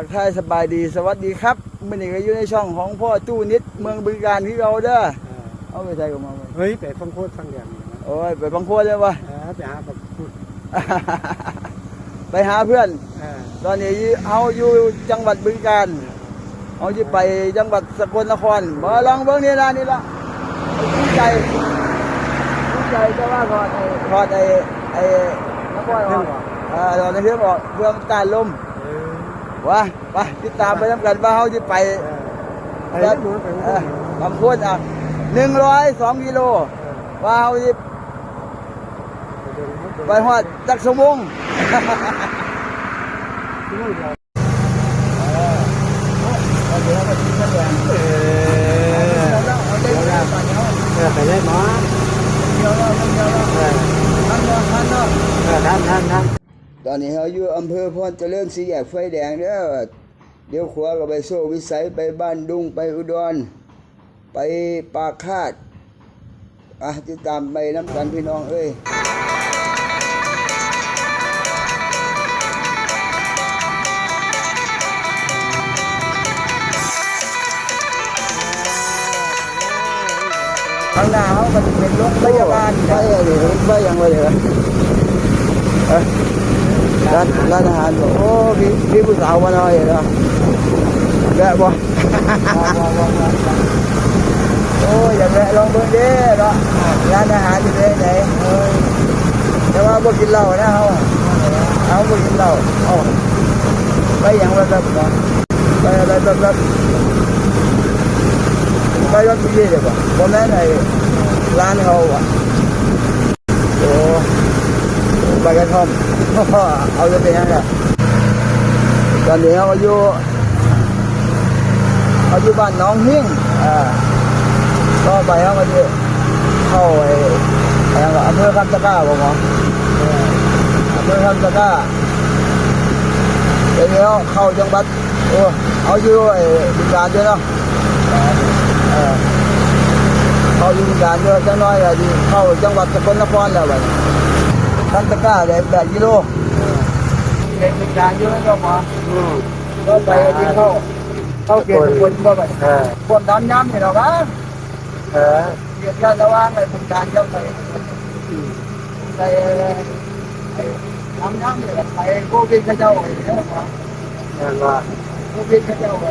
ทักทายสบายดีสวัสดีครับมื่อนี้ก็อยู่ในช่องของพ่อตู้นิดเมืองบึงการที่เราเด้อเอาไปใส่กับมาเว้ยเฮ้ยไปฟังโคตรฟังเดียงนี่นะโอ้ยไปบางโคนเลยวะเออไปหาแบบพูดไปหาเพื่อนเออตอนนี้เอาอยู่จังหวัดบึงการเอาที่ไปจังหวัดสกลนครมาลองเบิ้งนี่ละนี่ละดีใจดีใจก็ว่าถอดไอ้ถอดไอ้ไอ้น้ำก้อยออกอ่าถอดในเครื่องออกเพื่อมันต้านลมเออ วะไปติดตามไปทำกันว่าเขาจะไปเออไปหมดไปหมเออดบางคนอะหนึ่งร้อยสองกิโลว่าเขาจะไปหอดจักสมงเดี๋ยวไปกินข้าวแดง เออ เอาเดี๋ยวเราเอาเดี๋ยว เออไปได้หมอ เดี๋ยวเราเดี๋ยวเรา เออ ทันเนาะทันเนาะ เออท่านท่านท่าน ต อนนี้เขาอยู่อำเภอพรเจริญสีแยกไฟแดงเด้อเดี๋ยวขวาก็ไปโซ่วิสัยไปบ้านดุงไปอุดร ไปปากคาดอะติดตามไปน้ำกันพี่น้องเอ้ยข้างหน้าเขาก็จะเป็นโรงพยาบาลไปอะไรไปยังไงเลย เอ้ยร้านร้านอาหารบอกโอ้พี่พี่ผู้สาวมาหน่อยเหรอแวะบ่โอ้ยอย่าแวะลองเบิ่งเด้เนาะร้านอาหารอยู่ที่ไหนเอ้ยแต่ว่าบ่กินเหล้านะเฮาเอาบ่กินเหล้าเอาไปหยังแบบๆเนาะไปอะไระโอ้ไปกระท่อมเอาจะเป็นยังไงตอนนี้เขาอยู่เขาอยู่บ้านน้องหิ้งอ่าก็ไปเขาก็จะเข้าไอ้อะไรก็อำเภอคำตะก้าผมหรออำเภอคำตะก้าเดี๋ยวเข้าจังหวัดโอ้เอาอยู่ไอ้บึงการด้วยเนาะเข้าอยู่บึงการด้วยจังน้อยอะที่เข้าจังหวัดสกลนครแล้วบัด นี้คำตะกร้าได้แปดกิโลเด็กบึงการอยู่แล้วก็มาอืมก็ไปที่เข้าเข้าเขตสกลบ่ไปเออคนน้ำย้ำนี่หรอกนะเออเกียรติกันระหว่างไอ้บุญการเจ้าไปไปทำน้ำเนี่ยไปโควิดเขาเจ้าไอ้เนี่ยเออว่าโควิดเขาเจ้าไป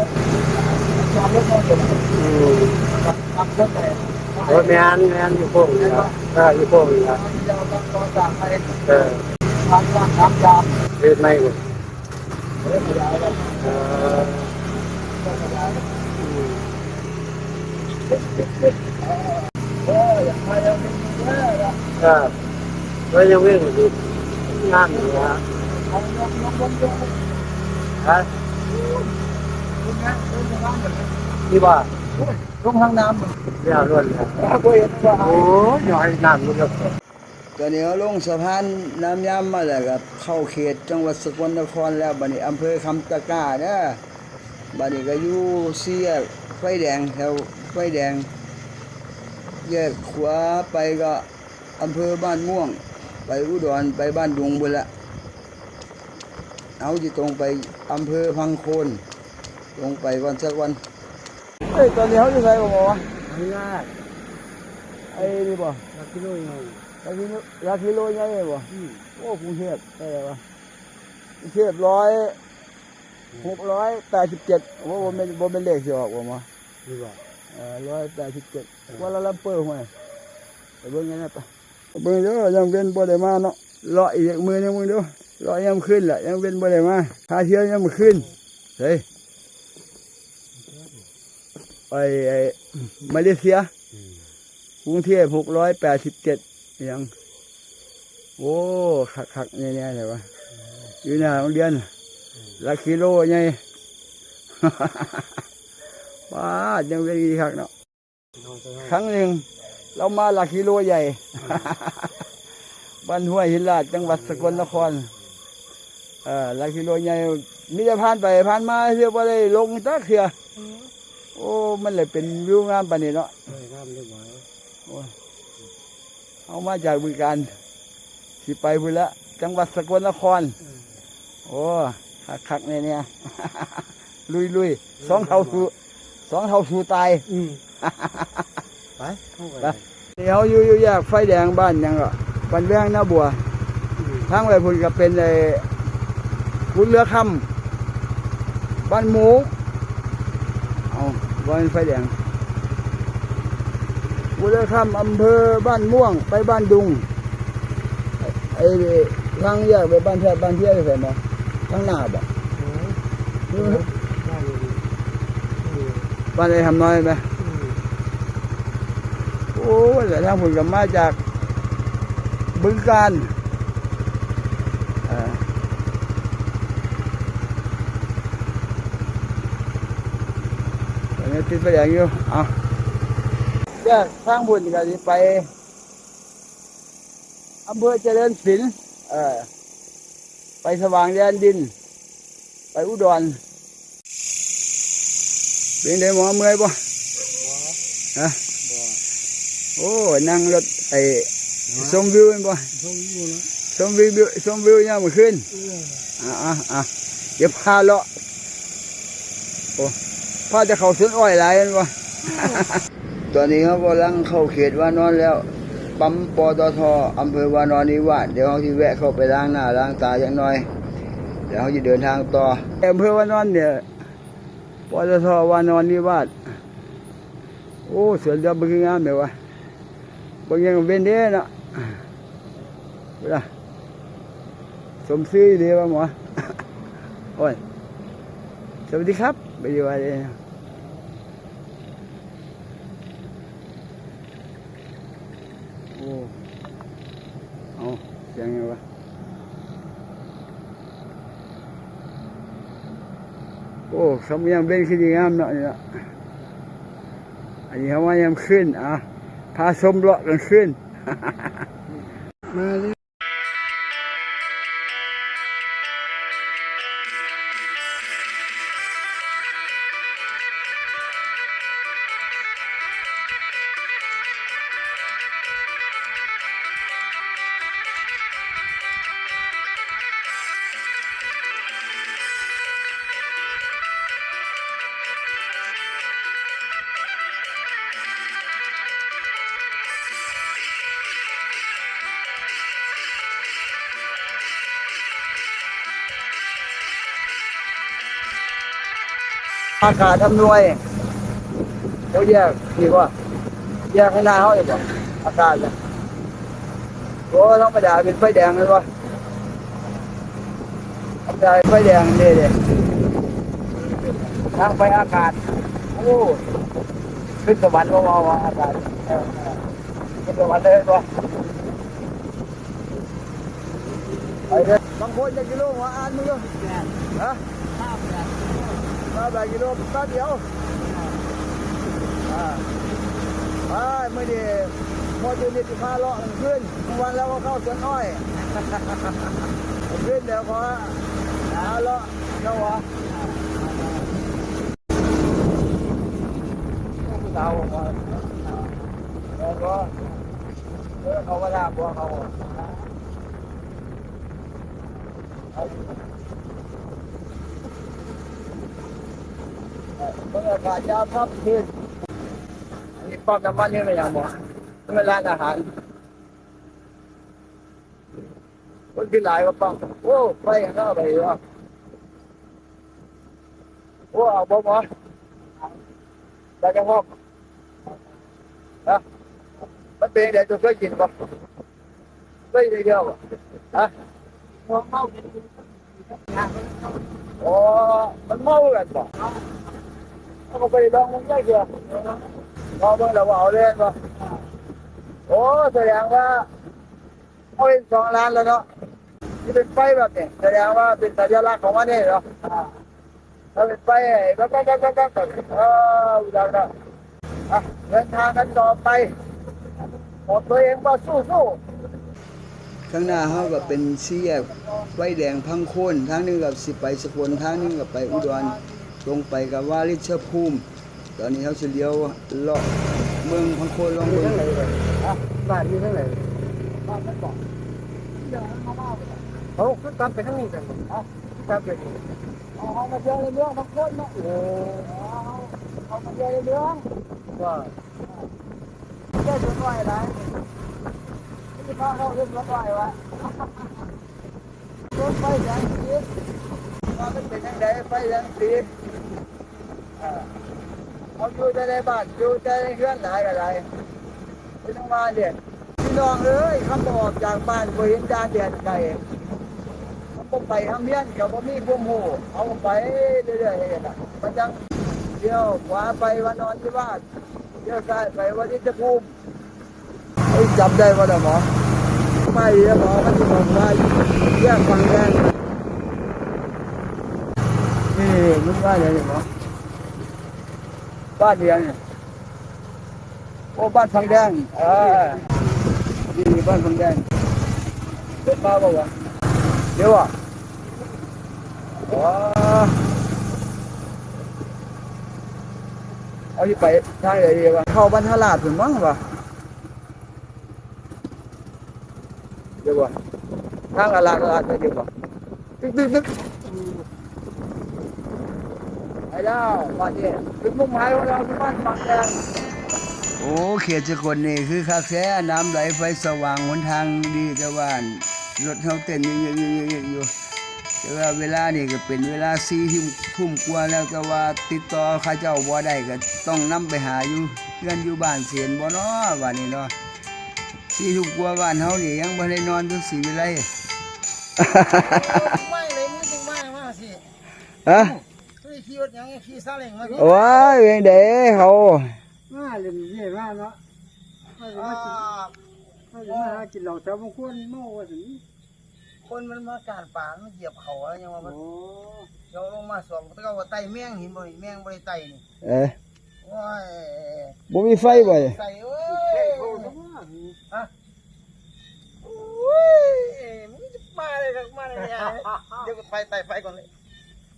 จอดรถมาเดี๋ยวอืมทำรถไป โอ้ยแมนแมนอยู่โป่งนี่ครับเอออยู่โป่งนี่ครับเราต้องต่อจากไปเออทำทำทำยามเฮ็ดไม่หมดเรื่องยาวแล้วเอออืมเอออย่างไรเราเป็นเยอะแล้วเออแล้วยังวิ่งอยู่งานอยู่ฮะเอายกยกยกยกฮะคุณนะคุณจะว่างเหมือนที่ว่า ลงทางน้ำเรียกรถเลยก็เห็นว่าโอ้ยย่อยน้ำมันก็ตอนนี้ลงสะพานน้ำย้ำมาแล้วครับเข้าเขตจังหวัดสกลนครแล้วบัดนี้อำเภอคำตะกร้าเนะบัดนี้ก็อยู่เสียไฟแดงแถวไฟแดง แยกขวาไปก็อำเภอบ้านม่วง ไปอุดรไปบ้านดุงบุละเอาที่ตรงไปอำเภอพังโคน ตรงไปวันสักวัน เฮ้ยตอนนี้เขาจะใส่บ่หมอวะไม่ยากไอ้นี่บ่ลักกิโลยังยากิโลยากิโลใหญ่บ่อืมโอ้กรุงเทพได้แล้ววะกรุงเทพร้อยหกร้อยแปดสิบเจ็ดว่าบ่เป็นบ่เป็นเลขสิออกบ่มานี่ว่าเออร้อยแปดสิบเจ็ดว่าละลำเปอร์ห่วยไปเบิ่งยังไงปะเบิ่งเด้อยังเป็นบ่ได้มาเนาะรออีกมือนึงมึงเดูรอยังขึ้นแหละยังเป็นบ่ได้มาพาเที่ยวยังบ่ขึ้นเฮ้ย ไปไอ้มาเลเซียกรุงเทพหกร้อยแปดสิบเจ็ดยังโอ้คักคักๆแน่ๆเลยวะอยู่หน้าโรงเรียนลักกิโลไงป้ายังเป็นอีกคักเนาะครั้งหนึ่งเรามาลักกิโลใหญ่บ้านห้วยหินลาดจังหวัดสกลนครเออลักกิโลใหญ่มีแต่ผ่านไปผ่านมาเรียกว่าได้ลงตักเถื่อ โอ้ มันเลยเป็นวิวงามปานนี้เนาะเฮ้ยน้ำเรียบร้อยเอามาจากบึงการสิไปพุ่นละจังหวัดสกลนคร โอ้คักคักๆเนี่ยเนี่ยลุยลุยๆสองเท่าสู่สองเท่าสู่ตายอืมไปเข้าไปไปเดี๋ยวอยู่อยู่แยกไฟแดงบ้านหยังก็บ้านแวงหน้าบัวอืมทางไปพุ่นก็เป็นไอ้คุนเรือคำบ้านหมู เอาบ้านไฟแดงคุนเรือคำอำเภอบ้านม่วง ไปบ้านดุงไอ้ทางแยกไปบ้านแพทย์บ้านเที่ยงใส่บ่ทางหน้าบ่โอ้ยได้เลยอืมบ้านไอ้ทำน้อยไหมโอ้ยแต่ทางพุ่นก็มาจากบึงการเอ่อ ตอนนี้ติดไฟแดงอยู่เอาแยกทางพุ่นก็สิไปอำเภอเจริญศิลป์เออไปสว่างแดนดิน ไปอุดรเป็นไงหมอเมื่อยบ่ฮะบ่โอ้นั่งรถไอ้ชมวิวแม่นบ่ช่วงนี้นะชมวิวชมวิวยามมื้อคืนเอออะอะอะเดี๋ยวพาเลาะโอ้ พาจะเข้าสวนอ้อยหลายแม่นบ่ตอนนี้เขากำลังเข้าเขตวานอนแล้ว ปั๊มปตทอำเภอวานอนนิวาสเดี๋ยวเขาที่แวะเข้าไปล้างหน้าล้างตาอย่างน้อย เดี๋ยวเขาจะเดินทางต่ออำเภอวานอนเนี่ยปตทวานอนนิวาสโอ้สวนเดียวบึงงามเลยวะบางอย่างเว้นเด้เนาะเวลาสมซื้อดีป่ะหมอโอ้ยสวัสดีครับ ไปอยู่อะไรเนี่ยโอ้เอาเสียงไงวะโอ้คำยังเป็นขึ้นดีงามเนาะนี่เนาะอันนี้เขาว่ายังขึ้นอะพาชมเลาะกันขึ้น มาเล อากาศทำนวยโอ้แยกดีกว่าแยกข้างหน้าเขาอีกว่าอากาศเนี่ยโอ้ต้องประดาเป็นไฟแดงเลยวะธรรมดาไฟแดงนี่เลยทางไปอากาศโอ้ขึ้นสวรรค์ว่าวๆอากาศขึ้นสวรรค์เลยตัวไปเด้อบางคนจะกิโลหัวอ่านมึงอยู่ฮะ มาแบบกิโลแป๊บเดียวอ่าไปไม่ดีพอจะมีสิพาเลาะขึ้นทุกวันแล้วก็เข้าสวนอ้อยขึ้นเดี๋ยวขอหาเลาะเข้าวะผู้สาวบอกว่าแล้วก็เขาก็ด่าพวกเขาบรร ยากาศยามค่ำคืนอันนี้ปั๊มน้ำมันนี่เป็นอย่างบ่เป็นร้านอาหารคนกินหลายก็ปังโอ้ไปอย่างนั้นไปวะโอ้เอาบ่หมอได้จังหวะฮะมันเป็นเดี๋ยวจะเคยกินบ่เคยได้เดียวบ่ฮะโอ้มันเมากันบ่ เอาไปลองมันได้เดียวพอเมื่อเราเอาเล่นบ่โอ้แสดงว่าเอาเป็นสองล้านแล้วเนาะที่เป็นไฟแบบนี้แสดงว่าเป็นสัญลักษณ์ของมันนี่เนาะถ้าเป็นไฟแล้วก็ก็ก็ก็ก็เอออุดรนะอะเดินทางกันต่อไปบอกตัวเองว่าสู้สู้ข้างหน้าเขาก็เป็นสี่แยกไฟแดงพังโคนทางนึงกับสิไปสกลทางนึงกับไปอุดร ลงไปกับวาริชภูมิ ตอนนี้เขาจะเลี้ยวเลาะเมืองพังโคนลองอยู่เมืองทั้งไหนเลยอะบ้านอยู่ทั้งไหนบ้านมันบอกเขาก็กลับไปทั้งนี้กันอะครับเป็นเอาเอามาเจอในเมืองบางคนเนาะโอ้เอาเอามาเจอในเมืองว่าแค่ส่วนไหวไรที่พาเขาเรื่องส่วนไหวะรถไฟแสงสีว่ามันเป็นยังไงไฟแสงสี เอาอยู่แต่ในบ้านอยู่แต่ในเรือนหลายอะไรไม่ต้องมาเด็ดพี่น้องเอ้ยคำบอกจากบ้านบ่เห็นจานเดียนไก่ผมไปทำเมียนกับผมมีพวกหมูเอาไปเรื่อยๆนะมันจังเดี๋ยวขวาไปวันนอนที่บ้านเดี๋ยวซ้ายไปวันนี้จะภูมิไอ้จำได้ว่าเด้อหมอไม่เด้อหมอมันจะบอกว่าแยกฟังแดงนี่มึงว่าอะไรเนี่ยหมอ บ้านเดียวเนี่ยโอ้บ้านฟังแดงเออนี่บ้านฟังแดงเป็นมาบ่วะเดี๋ยวอะว้าเอาที่ไปทางไหนดีวะเข้าบรรทลาดถึงมั้งวะเดี๋ยววะทางอาลาดอาลาดไปเดี๋ยววะตึ๊กตึ๊กตึ๊ก ไอ้เจ้าบ้านนี้ถึงมุ่งหมายของเราที่บ้านฟังแดงโอ้เขตสกลนี่คือคักแท้น้ำไหลไฟสว่างหนทางดีกะว่านรถเฮาเต้นอยู่ๆๆๆอยู่แต่ว่าเวลานี่ก็เป็นเวลา4ทุ่มทุ่มกว่าแล้วแต่ว่าติดต่อเขาเจ้าบ่ได้ก็ต้องนํไปหาอยู่เพื่อนอยู่บ้านเสียนบ่เนาะว่านี่เนาะ4ทุ่มกว่าบ้านเฮานี่ยังบ่ได้นอนถึง4เวลาไม่เลยมึงจึงมามาสิฮะคือ ขี่รถยังขี่ซาเล้งมาพี่โอ้ยเวงเด้เขามาเล่นเย่มาเนาะมาสิมากินมาสิมาหากินเหล้าแถวบางคนเมาว่าสิคนมันมาการป่ามันเหยียบเขาอะไรยังว่ามันโอ้เดี๋ยวลงมาสองตะเกาว่าไตแมงเห็นบ่นี่แมงบ่ได้ไตนี่เอ้ยโอ้ยบ่มีไฟบ่ไตเอ้เฮ้ยยโอ้สมาโอ้ยมึงจะมาเลยครับมาเลยเนี่ยเดี๋ยวกูไปไตไฟก่อนเลย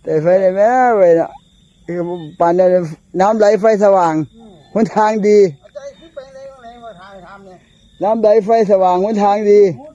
แต่ไฟได้แม่เว้ยเนาะคือปานนั้นน้ำไหลไฟสว่างหนทางดีเอาใจขึ้นไปเลยตรงไหนมาทางทำเนี่ยน้ำไหลไฟสว่างหนทางดีโอ้